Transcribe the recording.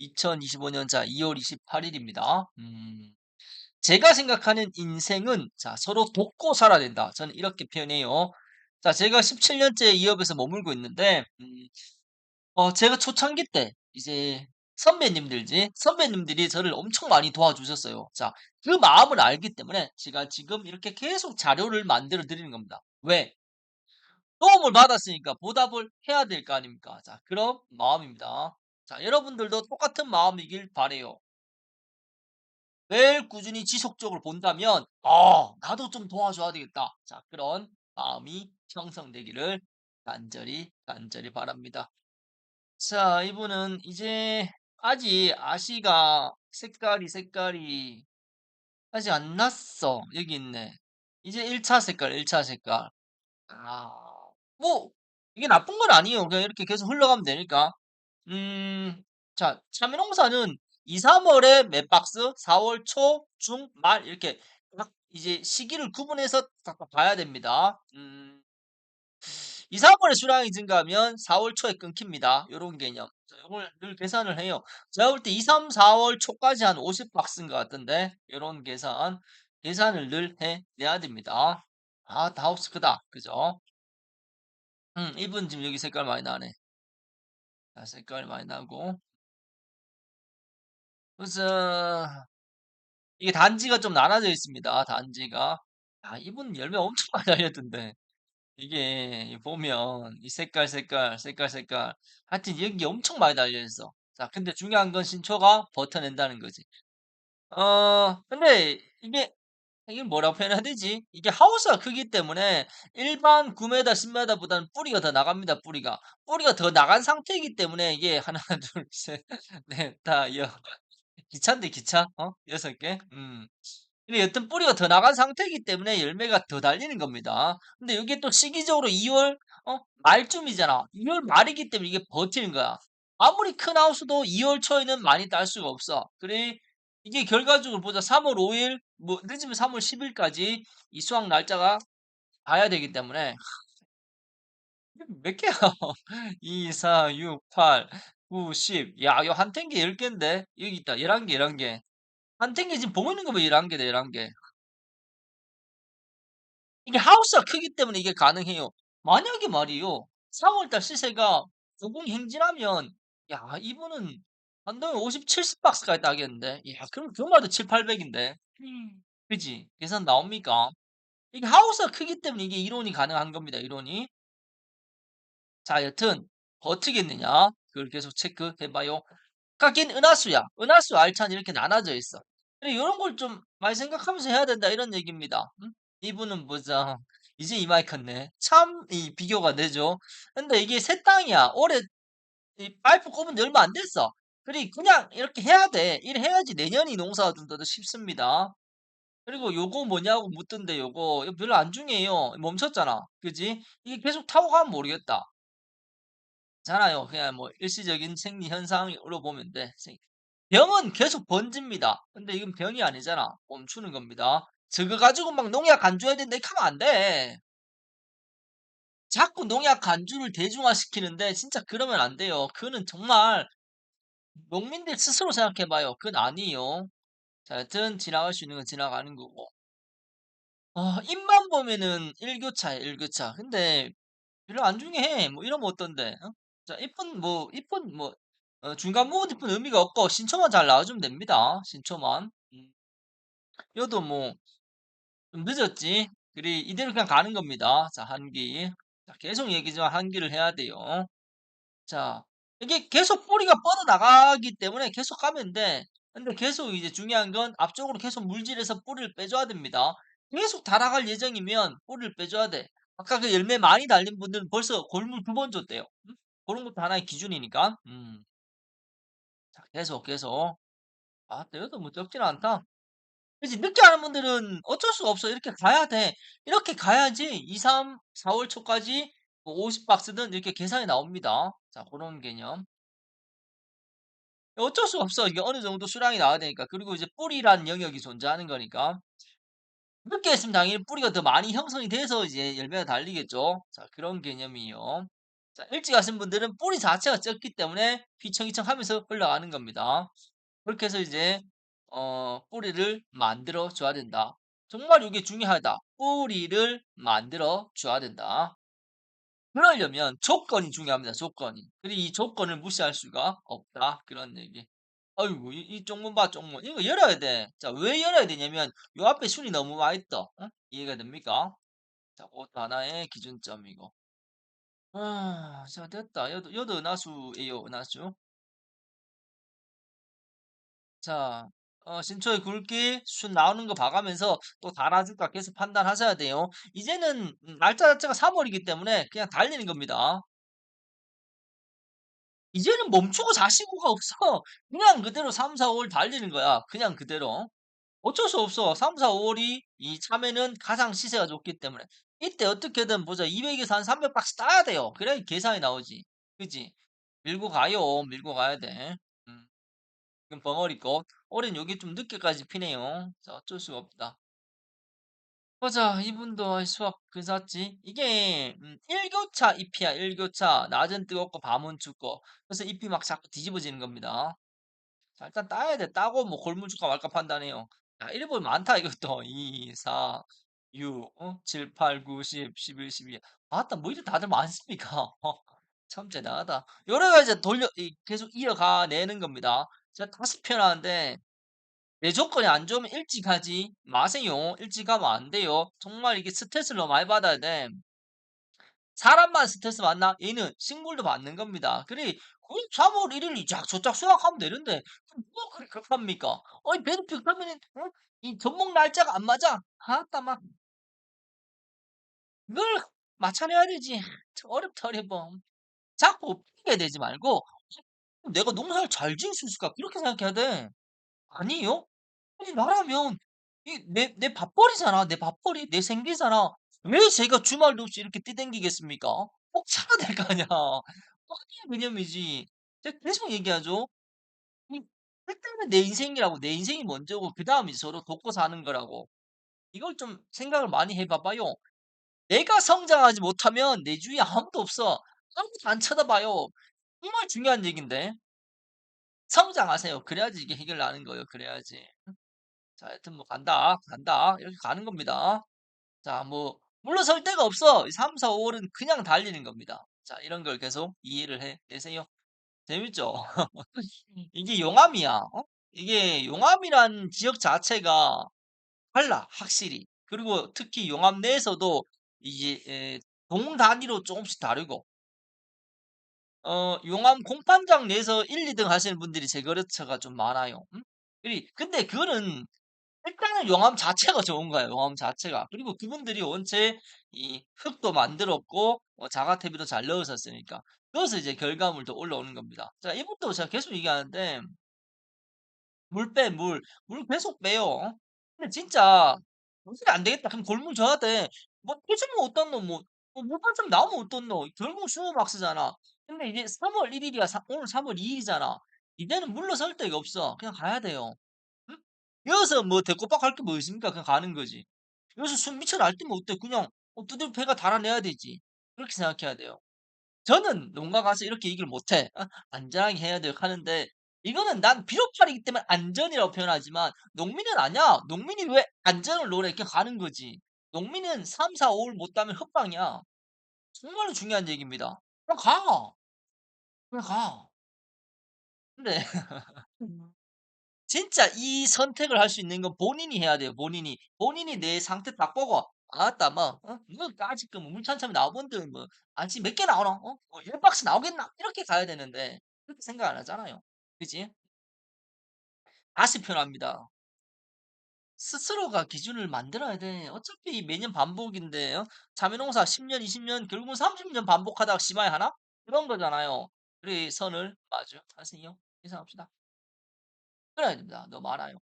2025년 자 2월 28일입니다. 음, 제가 생각하는 인생은 자 서로 돕고 살아야 된다. 저는 이렇게 표현해요. 자 제가 17년째 이 업에서 머물고 있는데 음, 어 제가 초창기 때 이제 선배님들지 선배님들이 저를 엄청 많이 도와주셨어요. 자 그 마음을 알기 때문에 제가 지금 이렇게 계속 자료를 만들어 드리는 겁니다. 왜? 도움을 받았으니까 보답을 해야 될 거 아닙니까? 자 그런 마음입니다. 자 여러분들도 똑같은 마음이길 바라요. 매일 꾸준히 지속적으로 본다면 '아 나도 좀 도와줘야 되겠다.' 자 그런 마음이 형성되기를 간절히, 간절히 바랍니다. 자 이분은 이제 아직 아시가 색깔이, 색깔이 아직 안 났어. 여기 있네. 이제 1차 색깔, 1차 색깔. 아 뭐 이게 나쁜 건 아니에요. 그냥 이렇게 계속 흘러가면 되니까. 음. 자 참외농사는 2-3 월에 몇 박스 4월 초, 중, 말 이렇게 딱 이제 시기를 구분해서 딱 봐야 됩니다. 음. 2-3 월에 수량이 증가하면 4월 초에 끊깁니다. 요런 개념. 자 요걸 늘 계산을 해요. 제가 볼 때 2-3-4월 초까지 한 50 박스인 것 같던데 요런 계산, 계산을 늘 해내야 됩니다. 아 다하우스 크다. 그죠? 음 이분 지금 여기 색깔 많이 나네. 자 색깔이 많이 나고. 그래서 이게 단지가 좀 나눠져 있습니다, 단지가. 아 이분 열매 엄청 많이 달렸던데. 이게 보면 이 색깔, 색깔, 색깔, 색깔 하여튼 여기 엄청 많이 달려 있어. 자 근데 중요한 건 신초가 버텨낸다는 거지. 어 근데 이게 이게 뭐라고 표현해야 되지? 이게 하우스가 크기 때문에 일반 9m, 10m 보다는 뿌리가 더 나갑니다, 뿌리가. 뿌리가 더 나간 상태이기 때문에 이게 하나, 둘, 셋, 넷, 다, 여 기차인데 기차? 어? 6 개? 음. 근데 여튼 뿌리가 더 나간 상태이기 때문에 열매가 더 달리는 겁니다. 근데 이게 또 시기적으로 2월 어 말쯤이잖아. 2월 말이기 때문에 이게 버티는 거야. 아무리 큰 하우스도 2월 초에는 많이 딸 수가 없어. 그래 이게 결과적으로 보자. 3월 5일 뭐 늦으면 3월 10 일까지 이 수확 날짜가 봐야 되기 때문에 몇 개야? 2, 4, 6, 8, 9, 10. 야, 이거 한 탱기 10 개인데. 여기 있다. 11 개, 11 개. 한 탱기 지금 보고 있는 거 보면 11 개다, 11 개. 이게 하우스가 크기 때문에 이게 가능해요. 만약에 말이요. 3 월달 시세가 고공 행진하면 야, 이분은 한 달에 50, 70 박스까지 따겠는데. 야, 그럼 그거마다 700, 800 인데. 음. 그지? 계산 나옵니까? 이게 하우스가 크기 때문에 이게 이론이 가능한 겁니다, 이론이. 자, 여튼 버티겠느냐? 그걸 계속 체크해 봐요. 하긴 은하수야. 은하수 알찬 이렇게 나눠져 있어. 근데 요런 걸 좀 많이 생각하면서 해야 된다 이런 얘기입니다. 음? 이분은 보자. 이제 이마이 컸네. 참 이 비교가 되죠. 근데 이게 새 땅이야. 올해 이 파이프 꼽은 지 얼마 안 됐어. 그리 그냥 이렇게 해야 돼. 이래 해야지 내년이 좀더 쉽습니다. 그리고 요거 뭐냐고 묻던데 요거 별로 안 중요해요. 멈췄잖아. 그지? 이게 계속 타고 가면 모르겠다. 잖아요. 그냥 뭐 일시적인 생리 현상으로 보면 돼. 생- 병은 계속 번집니다. 근데 이건 병이 아니잖아. 멈추는 겁니다. 저거 가지고 막 농약 안 줘야 된다 이렇게 하면 안 돼. 자꾸 농약 간주를 대중화시키는데 진짜 그러면 안 돼요. 그거는 정말 농민들 스스로 생각해 봐요. 그건 아니에요. 자, 여튼 지나갈 수 있는 건 지나가는 거고. 어, 입만 보면은 일교차야, 일교차. 근데 별로 안 중요해. 뭐 이러면 어떤데? 어? 자, 이쁜 뭐 이쁜 뭐 어, 중간 부분 이쁜 의미가 없고 신초만 잘 나와주면 됩니다. 신초만. 음. 여도 뭐 좀 늦었지. 그리 이대로 그냥 가는 겁니다. 자, 한기. 자, 계속 얘기지만 한기를 해야 돼요. 자, 이게 계속 뿌리가 뻗어나가기 때문에 계속 가면 돼. 근데 계속 이제 중요한 건 앞쪽으로 계속 물질해서 뿌리를 빼줘야 됩니다. 계속 달아갈 예정이면 뿌리를 빼줘야 돼. 아까 그 열매 많이 달린 분들은 벌써 골물 두 번 줬대요. 음? 그런 것도 하나의 기준이니까. 음. 자, 계속, 계속. 아, 때려도 뭐 적진 않다. 그치? 늦게 하는 분들은 어쩔 수가 없어. 이렇게 가야 돼. 이렇게 가야지 2, 3, 4월 초까지 뭐 50박스든 이렇게 계산이 나옵니다. 자, 그런 개념. 어쩔 수가 없어. 이게 어느 정도 수량이 나와야 되니까. 그리고 이제 뿌리란 영역이 존재하는 거니까. 늦게 했으면 당연히 뿌리가 더 많이 형성이 돼서 이제 열매가 달리겠죠. 자, 그런 개념이요. 자 일찍 가신 분들은 뿌리 자체가 적기 때문에 휘청휘청 하면서 흘러가는 겁니다. 그렇게 해서 이제 어 뿌리를 만들어 줘야 된다. 정말 요게 중요하다. 뿌리를 만들어 줘야 된다. 그러려면 조건이 중요합니다, 조건이. 그리고 이 조건을 무시할 수가 없다. 그런 얘기. 아이고 이 이 쪽문 봐 쪽문. 이거 열어야 돼. 자 왜 열어야 되냐면 요 앞에 순이 너무 많이 떠. 어? 이해가 됩니까? 자 그것도 하나의 기준점이고. 아자 됐다. 여도 여도 은하수예요, 은하수. 자 어 신초의 굵기, 순 나오는 거 봐가면서 또 달아줄까 계속 판단하셔야 돼요. 이제는 음 날짜 자체가 3 월이기 때문에 그냥 달리는 겁니다. 이제는 멈추고 자시고가 없어. 그냥 그대로 3, 4, 5월 달리는 거야. 그냥 그대로. 어쩔 수 없어. 3, 4, 5월이 이 참외는 가장 시세가 좋기 때문에. 이때 어떻게든 보자. 200에서 한 300 박스 따야 돼요. 그래야 계산이 나오지. 그지? 밀고 가요. 밀고 가야 돼. 음. 지금 벙어리 거. 올해는 요게 좀 늦게까지 피네요. 자, 어쩔 수가 없다. 보자. 이분도 수학 근사치. 이게 음 1교차 잎이야. 1교차. 낮은 뜨겁고 밤은 춥고. 그래서 잎이 막 자꾸 뒤집어지는 겁니다. 자 일단 따야 돼. 따고 뭐 줄까 말까 판단해요. 야 1번 많다 이것도. 2, 4, 6, 어 7, 8, 9, 10, 11, 12. 아따 뭐 이렇게 다들 많습니까? 어참 대단하다. 요래가 이제 돌려 이 계속 이어가 내는 겁니다. 제가 다시 표현하는데 내 조건이 안 좋으면 일찍 하지 마세요. 일찍 하면 안 돼요. 정말 이게 스트레스를 너무 많이 받아야 돼. 사람만 스트레스 받나? 얘는 식물도 받는 겁니다. 그래, 그 3월 1일 이작 저작 수확하면 되는데, 뭐가 그리 급합니까? 어이, 베네핏 그러면은, 어? 이 접목 날짜가 안 맞아? 아따, 막, 그걸 맞춰내야 되지. 참 어렵다, 어려워. 자꾸 핑계 대지 말고, 내가 농사를 잘 지을 수 있을까? 그렇게 생각해야 돼. 아니요? 아니 나라면 이 내 내 밥벌이잖아. 내 밥벌이, 내 생계잖아. 왜 제가 주말도 없이 이렇게 뛰댕기겠습니까? 꼭 살아야 될 거 아니야. 아니야 개념이지. 제가 계속 얘기하죠. 이 일단은 내 인생이라고 내 인생이 먼저고 그 다음에 서로 돕고 사는 거라고. 이걸 좀 생각을 많이 해 봐봐요. 내가 성장하지 못하면 내 주위에 아무도 없어. 아무도 안 쳐다봐요. 정말 중요한 얘기인데. 성장하세요. 그래야지 이게 해결 나는 거예요. 그래야지. 자 하여튼 뭐 간다, 간다 이렇게 가는 겁니다. 자 뭐 물러설 데가 없어. 3, 4, 5 월은 그냥 달리는 겁니다. 자 이런 걸 계속 이해를 해 내세요. 재밌죠? 이게 용암이야. 어? 이게 용암이란 지역 자체가 달라 확실히. 그리고 특히 용암 내에서도 이제 에, 동 단위로 조금씩 다르고 어 용암 공판장 내에서 1, 2등 하시는 분들이 제 거래처가 좀 많아요. 음? 근데 그거는 일단은 용암 자체가 좋은 거예요. 용암 자체가. 그리고 그분들이 원체 이 흙도 만들었고 어, 자가태비도 잘 넣으셨으니까. 그래서 이제 결과물도 올라오는 겁니다. 자, 이분도 제가 계속 얘기하는데 물 빼, 물. 물 계속 빼요. 어? 근데 진짜 도저히 안 되겠다. 그럼 골물 줘야 돼. 뭐 해주면 어떻노? 뭐, 뭐 물만 좀 나오면 어떻노? 결국 수호 막 쓰잖아. 근데 이제 3월 1일이야. 오늘 3월 2일이잖아. 이제는 물러설 데가 없어. 그냥 가야 돼요. 응? 여기서 뭐 대꾸박 할 게 뭐 있습니까? 그냥 가는 거지. 여기서 숨 미쳐 날 때면 어때? 그냥 어, 두들 배가 달아내야 되지. 그렇게 생각해야 돼요. 저는 농가 가서 이렇게 얘기를 못 해. 어? 안전하게 해야 돼요. 하는데 이거는 난 비료팔이기 때문에 안전이라고 표현하지만 농민은 아니야. 농민이 왜 안전을 노래 이렇게 가는 거지. 농민은 3, 4, 5를 못 따면 헛방이야. 정말로 중요한 얘기입니다. 그냥 가. 그냥 가. 근데 진짜 이 선택을 할 수 있는 건 본인이 해야 돼요. 본인이. 본인이 내 상태 딱 보고 아따 뭐 어? 이거 아직 뭐 물찬참이 나오건데 뭐 아직 몇개 나오나? 어? 뭐 10 박스 나오겠나? 이렇게 가야 되는데 그렇게 생각 안 하잖아요. 그지? 다시 표현합니다. 스스로가 기준을 만들어야 돼. 어차피 매년 반복인데 요 자매농사 10 년, 20 년 결국은 30 년 반복하다가 심하게 하나? 그런 거잖아요. 그래 선을 마주 하세요. 이상합시다. 그래야 됩니다. 너무 많아요.